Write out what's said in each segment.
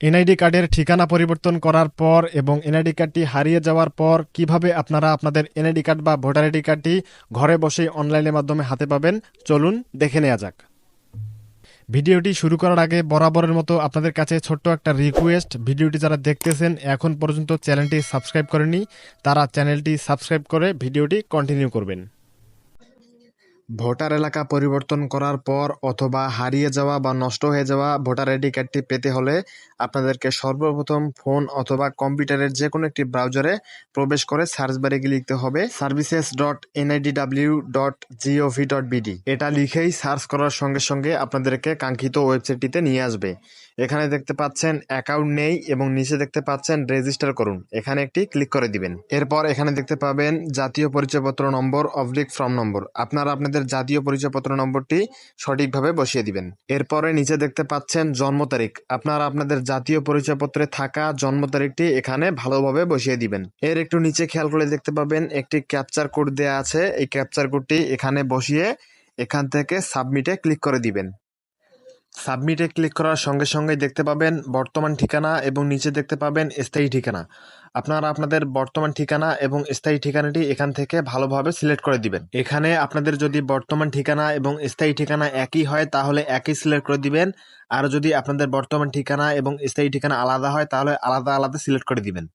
NID কার্ডের ঠিকানা পরিবর্তন করার পর এবং এনআইডি কার্ডটি হারিয়ে যাওয়ার পর কীভাবে আপনারা আপনাদের এনআইডি কার্ড বা ভোটার আইডি কার্ডটি ঘরে বসেই অনলাইনের মাধ্যমে হাতে পাবেন, চলুন দেখে নেওয়া যাক। ভিডিওটি শুরু করার আগে বরাবরের মতো আপনাদের কাছে ছোট্ট একটা রিকোয়েস্ট। ভিডিওটি যারা দেখতেছেন, এখন পর্যন্ত চ্যানেলটি সাবস্ক্রাইব করেনি তারা চ্যানেলটি সাবস্ক্রাইব করে ভিডিওটি কন্টিনিউ করবেন। ভোটার এলাকা পরিবর্তন করার পর অথবা হারিয়ে যাওয়া বা নষ্ট হয়ে যাওয়া ভোটার আইডি কার্ডটি পেতে হলে আপনাদেরকে সর্বপ্রথম ফোন অথবা কম্পিউটারের যে কোনো একটি ব্রাউজারে প্রবেশ করে সার্চ বারে গিয়ে লিখতে হবে services dot NIDW dot GOV dot BD এটা লিখেই সার্চ করার সঙ্গে সঙ্গে আপনাদেরকে কাঙ্ক্ষিত ওয়েবসাইটটিতে নিয়ে আসবে। এখানে দেখতে পাচ্ছেন অ্যাকাউন্ট নেই এবং নিচে দেখতে পাচ্ছেন রেজিস্টার করুন। এখানে একটি ক্লিক করে দিবেন। এরপর এখানে দেখতে পাবেন জাতীয় পরিচয়পত্র নম্বর অবলিক ফর্ম নম্বর আপনারা আপনাদের জাতীয় পরিচয়পত্র নম্বরটি সঠিকভাবে বসিয়ে দিবেন। এরপরে নিচে দেখতে পাচ্ছেন জন্ম তারিখ। আপনারা আপনাদের জাতীয় পরিচয়পত্রে থাকা জন্ম তারিখটি এখানে ভালোভাবে বসিয়ে দিবেন। এর একটু নিচে খেয়াল করে দেখতে পাবেন, একটি ক্যাপচার কোড দেওয়া আছে। এই ক্যাপচার কোডটি এখানে বসিয়ে এখান থেকে সাবমিটে ক্লিক করে দিবেন। সাবমিটে ক্লিক করার সঙ্গে সঙ্গে দেখতে পাবেন বর্তমান ঠিকানা এবং নিচে দেখতে পাবেন স্থায়ী ঠিকানা। আপনারা আপনাদের বর্তমান ঠিকানা এবং স্থায়ী ঠিকানাটি এখান থেকে ভালোভাবে সিলেক্ট করে দিবেন। এখানে আপনাদের যদি বর্তমান ঠিকানা এবং স্থায়ী ঠিকানা একই হয়, তাহলে একই সিলেক্ট করে দিবেন। আর যদি আপনাদের বর্তমান ঠিকানা এবং স্থায়ী ঠিকানা আলাদা হয়, তাহলে আলাদা আলাদা সিলেক্ট করে দিবেন।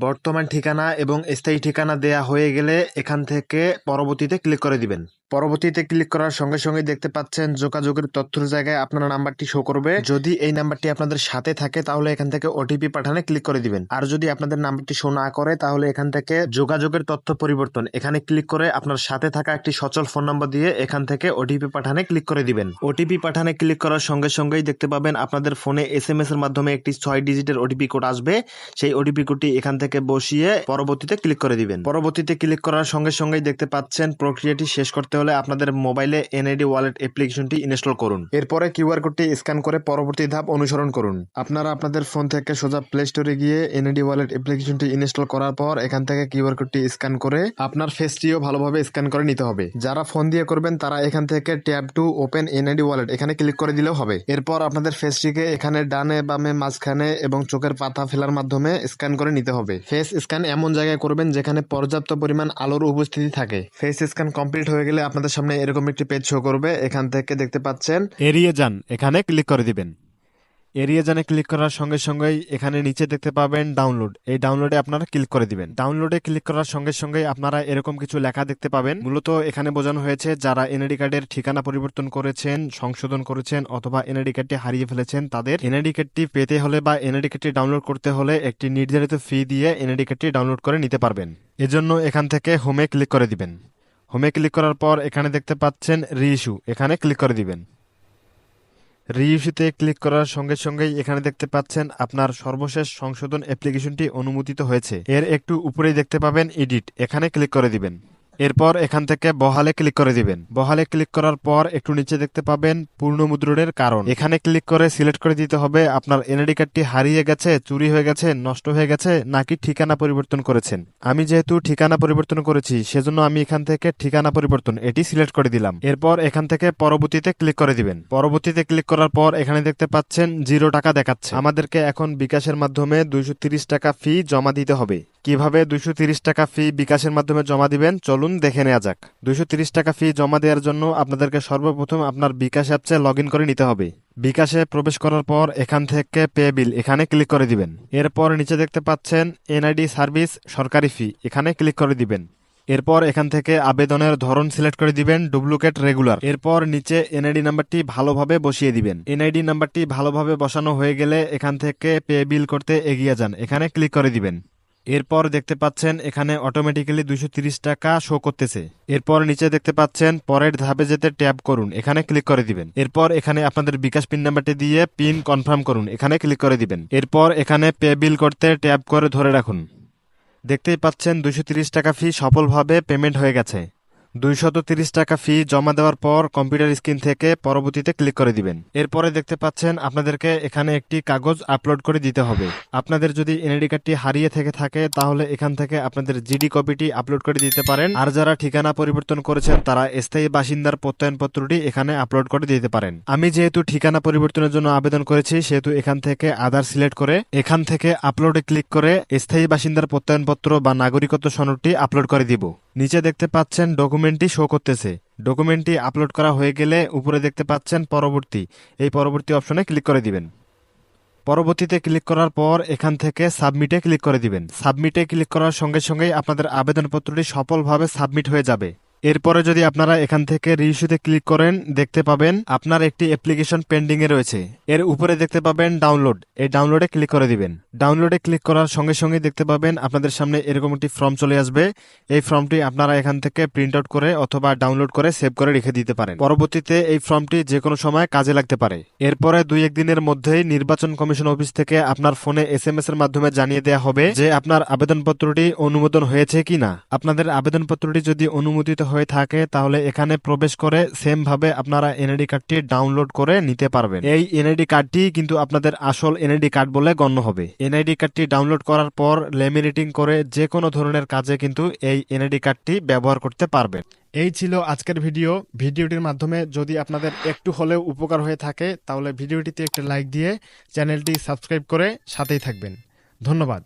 বর্তমান ঠিকানা এবং স্থায়ী ঠিকানা দেয়া হয়ে গেলে এখান থেকে পরবর্তীতে ক্লিক করে দিবেন। পরবর্তীতে ক্লিক করার সঙ্গে সঙ্গে দেখতে পাচ্ছেন যোগাযোগের তথ্যের জায়গায় আপনার নাম্বারটি শো করবে। যদি এই নাম্বারটি আপনাদের সাথে থাকে, তাহলে এখান থেকে ওটিপি পাঠানে ক্লিক করে দিবেন। আর যদি আপনাদের নাম্বারটি শো না করে, তাহলে এখান থেকে যোগাযোগের তথ্য পরিবর্তন। এখানে ক্লিক করে আপনার সাথে থাকা একটি সচল ফোন নাম্বার দিয়ে এখান থেকে ওটিপি পাঠানে ক্লিক করে দিবেন। ওটিপি পাঠানে ক্লিক করার সঙ্গে সঙ্গেই দেখতে পাবেন আপনাদের ফোনে এস এম এস এর মাধ্যমে একটি ছয় ডিজিটের ওটিপি কোড আসবে। সেই ওটিপি কোডটি এখান থেকে বসিয়ে পরবর্তীতে ক্লিক করে দিবেন। পরবর্তীতে ক্লিক করার সঙ্গে সঙ্গেই দেখতে পাচ্ছেন প্রক্রিয়াটি শেষ করতে হলে আপনাদের মোবাইলে এনআইডি ওয়ালেট অ্যাপ্লিকেশনটি ইনস্টল করুন। এরপরে কিউআর কোডটি স্ক্যান করে পরবর্তী ধাপ অনুসরণ করুন। আপনারা আপনাদের ফোন থেকে সোজা প্লে স্টোরে গিয়ে এনআইডি ওয়ালেট অ্যাপ্লিকেশনটি ইনস্টল করার পর এখান থেকে কিউআর কোডটি স্ক্যান করে আপনার ফেসটিও ভালোভাবে স্ক্যান করে নিতে হবে। যারা ফোন দিয়ে করবেন, তারা এখান থেকে tab to open NID wallet এখানে ক্লিক করে দিলেও হবে। এরপর আপনাদের ফেসটিকে এখানে ডানে বামে মাঝখানে এবং চোখের পাতা ফেলার মাধ্যমে স্ক্যান করে নিতে হবে। ফেস স্ক্যান এমন জায়গায় করবেন যেখানে পর্যাপ্ত পরিমাণ আলোর উপস্থিতি থাকে। ফেস স্ক্যান কমপ্লিট হয়ে গেলে আপনাদের সামনে এরকম একটি পেজ শো করবে, এখান থেকে দেখতে পাচ্ছেন। এড়িয়ে যান, এখানে ক্লিক করে দিবেন। এড়িয়ে জানে ক্লিক করার সঙ্গে সঙ্গেই এখানে নিচে দেখতে পাবেন ডাউনলোড এই ডাউনলোডে আপনারা ক্লিক করে দিবেন। ডাউনলোডে ক্লিক করার সঙ্গে সঙ্গে আপনারা এরকম কিছু লেখা দেখতে পাবেন। মূলত এখানে বোঝানো হয়েছে, যারা এনআইডি কার্ডের ঠিকানা পরিবর্তন করেছেন, সংশোধন করেছেন অথবা এনআইডি কার্ডটি হারিয়ে ফেলেছেন, তাদের এনআইডি কার্ডটি পেতে হলে বা এনআইডি কার্ডটি ডাউনলোড করতে হলে একটি নির্ধারিত ফি দিয়ে এনআইডি কার্ডটি ডাউনলোড করে নিতে পারবেন। এজন্য এখান থেকে হোমে ক্লিক করে দিবেন। হোমে ক্লিক করার পর এখানে দেখতে পাচ্ছেন রিইস্যু এখানে ক্লিক করে দিবেন। রিইস্যুতে ক্লিক করার সঙ্গে সঙ্গেই এখানে দেখতে পাচ্ছেন আপনার সর্বশেষ সংশোধন অ্যাপ্লিকেশনটি অনুমোদিত হয়েছে। এর একটু উপরেই দেখতে পাবেন এডিট এখানে ক্লিক করে দিবেন। এরপর এখান থেকে বহালে ক্লিক করে দিবেন। বহালে ক্লিক করার পর একটু নিচে দেখতে পাবেন পূর্ণ মুদ্রণের কারণ। এখানে ক্লিক করে সিলেক্ট করে দিতে হবে আপনার এনআইডি কার্ডটি হারিয়ে গেছে, চুরি হয়ে গেছে, নষ্ট হয়ে গেছে নাকি ঠিকানা পরিবর্তন করেছেন। আমি যেহেতু ঠিকানা পরিবর্তন করেছি, সেজন্য আমি এখান থেকে ঠিকানা পরিবর্তন, এটি সিলেক্ট করে দিলাম। এরপর এখান থেকে পরবর্তীতে ক্লিক করে দিবেন। পরবর্তীতে ক্লিক করার পর এখানে দেখতে পাচ্ছেন, জিরো টাকা দেখাচ্ছে। আমাদেরকে এখন বিকাশের মাধ্যমে দুইশো টাকা ফি জমা দিতে হবে। কীভাবে দুইশো টাকা ফি বিকাশের মাধ্যমে জমা দিবেন? চলুন দেখে নেওয়া যাক। দুইশো টাকা ফি জমা দেওয়ার জন্য আপনাদেরকে সর্বপ্রথম আপনার বিকাশ অ্যাপসে লগ করে নিতে হবে। বিকাশে প্রবেশ করার পর এখান থেকে পে বিল এখানে ক্লিক করে দিবেন। এরপর নিচে দেখতে পাচ্ছেন এনআইডি সার্ভিস সরকারি ফি এখানে ক্লিক করে দিবেন। এরপর এখান থেকে আবেদনের ধরন সিলেক্ট করে দিবেন ডুপ্লিকেট রেগুলার এরপর নিচে এনআইডি নাম্বারটি ভালোভাবে বসিয়ে দিবেন। এনআইডি নাম্বারটি ভালোভাবে বসানো হয়ে গেলে এখান থেকে পে বিল করতে এগিয়ে যান। এখানে ক্লিক করে দিবেন। এরপর দেখতে পাচ্ছেন এখানে অটোমেটিক্যালি দুইশো টাকা শো করতেছে। এরপর নিচে দেখতে পাচ্ছেন পরের ধাপে যেতে ট্যাপ করুন। এখানে ক্লিক করে দিবেন। এরপর এখানে আপনাদের বিকাশ পিন নাম্বারটি দিয়ে পিন কনফার্ম করুন। এখানে ক্লিক করে দিবেন। এরপর এখানে পে বিল করতে ট্যাপ করে ধরে রাখুন। দেখতেই পাচ্ছেন দুইশো টাকা ফি সফলভাবে পেমেন্ট হয়ে গেছে। দুইশত তিরিশ টাকা ফি জমা দেওয়ার পর কম্পিউটার স্ক্রিন থেকে পরবর্তীতে ক্লিক করে দিবেন। এরপরে দেখতে পাচ্ছেন আপনাদেরকে এখানে একটি কাগজ আপলোড করে দিতে হবে। আপনাদের যদি এনআইডি কার্ডটি হারিয়ে থেকে থাকে, তাহলে এখান থেকে আপনাদের জিডি কপিটি আপলোড করে দিতে পারেন। আর যারা ঠিকানা পরিবর্তন করেছেন, তারা স্থায়ী বাসিন্দার প্রত্যয়নপত্রটি এখানে আপলোড করে দিতে পারেন। আমি যেহেতু ঠিকানা পরিবর্তনের জন্য আবেদন করেছি, সেহেতু এখান থেকে আধার সিলেক্ট করে এখান থেকে আপলোডে ক্লিক করে স্থায়ী বাসিন্দার প্রত্যয়নপত্র বা নাগরিকত্ব সনদটি আপলোড করে দিব। নিচে দেখতে পাচ্ছেন ডকুমেন্টটি শো করতেছে। ডকুমেন্টটি আপলোড করা হয়ে গেলে উপরে দেখতে পাচ্ছেন পরবর্তী। এই পরবর্তী অপশনে ক্লিক করে দিবেন। পরবর্তীতে ক্লিক করার পর এখান থেকে সাবমিটে ক্লিক করে দিবেন। সাবমিটে ক্লিক করার সঙ্গে সঙ্গেই আপনাদের আবেদনপত্রটি সফলভাবে সাবমিট হয়ে যাবে। এরপরে যদি আপনারা এখান থেকে রিইস্যুতে ক্লিক করেন, দেখতে পাবেন আপনার একটি অ্যাপ্লিকেশন পেন্ডিং এ রয়েছে। এর উপরে দেখতে পাবেন ডাউনলোড এই ডাউনলোডে ক্লিক করে দিবেন। ডাউনলোডে ক্লিক করার সঙ্গে সঙ্গে দেখতে পাবেন আপনাদের সামনে এরকম একটি ফর্ম চলে আসবে। এই ফর্মটি আপনারা এখান থেকে প্রিন্ট আউট করে অথবা ডাউনলোড করে সেভ করে রেখে দিতে পারেন। পরবর্তীতে এই ফর্মটি যে কোনো সময় কাজে লাগতে পারে। এরপরে দুই একদিনের মধ্যেই নির্বাচন কমিশন অফিস থেকে আপনার ফোনে এস এম এর মাধ্যমে জানিয়ে দেওয়া হবে যে আপনার আবেদনপত্রটি অনুমোদন হয়েছে কিনা। আপনাদের আবেদনপত্রটি যদি অনুমোদিত হয়ে থাকে, তাহলে এখানে প্রবেশ করে সেম ভাবে আপনারা এনআইডি কার্ডটি ডাউনলোড করে নিতে পারবেন। এই এনআইডি কার্ডটি কিন্তু আপনাদের আসল এনআইডি কার্ড বলে গণ্য হবে। এনআইডি কার্ডটি ডাউনলোড করার পর লেমিনেটিং করে যে কোনো ধরনের কাজে কিন্তু এই এনআইডি কার্ডটি ব্যবহার করতে পারবেন। এই ছিল আজকের ভিডিও। ভিডিওটির মাধ্যমে যদি আপনাদের একটু হলেও উপকার হয়ে থাকে, তাহলে ভিডিওটিতে একটি লাইক দিয়ে চ্যানেলটি সাবস্ক্রাইব করে সাথেই থাকবেন। ধন্যবাদ।